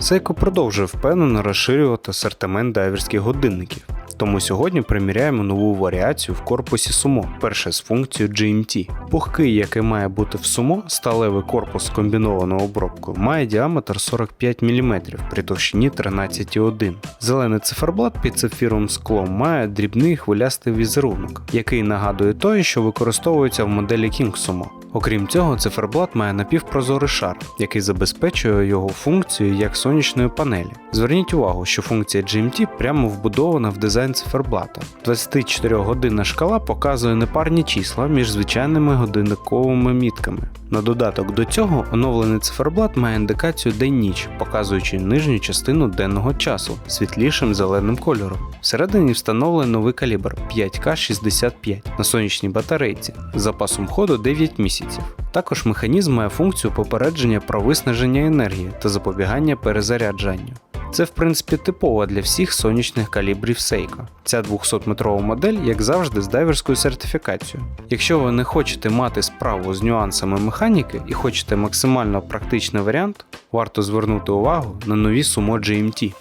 Seiko продовжує впевнено розширювати асортимент дайверських годинників. Тому сьогодні приміряємо нову варіацію в корпусі Sumo, перше з функцією GMT. Пухкий, який має бути в Sumo, сталевий корпус з комбінованою обробкою, має діаметр 45 мм при товщині 13,1. Зелений циферблат під сапфіровим склом має дрібний хвилястий візерунок, який нагадує той, що використовується в моделі King Sumo. Окрім цього, циферблат має напівпрозорий шар, який забезпечує його функцію як сонячної панелі. Зверніть увагу, що функція GMT прямо вбудована в дизайн циферблата. 24-годинна шкала показує непарні числа між звичайними годинниковими мітками. На додаток до цього оновлений циферблат має індикацію день-ніч, показуючи нижню частину денного часу світлішим зеленим кольором. Всередині встановлений новий калібр 5К65 на сонячній батарейці з запасом ходу 9 місяців. Також механізм має функцію попередження про виснаження енергії та запобігання перезаряджанню. Це в принципі типово для всіх сонячних калібрів Seiko. Ця 200-метрова модель, як завжди, з дайверською сертифікацією. Якщо ви не хочете мати справу з нюансами механіки і хочете максимально практичний варіант, варто звернути увагу на нові Sumo GMT.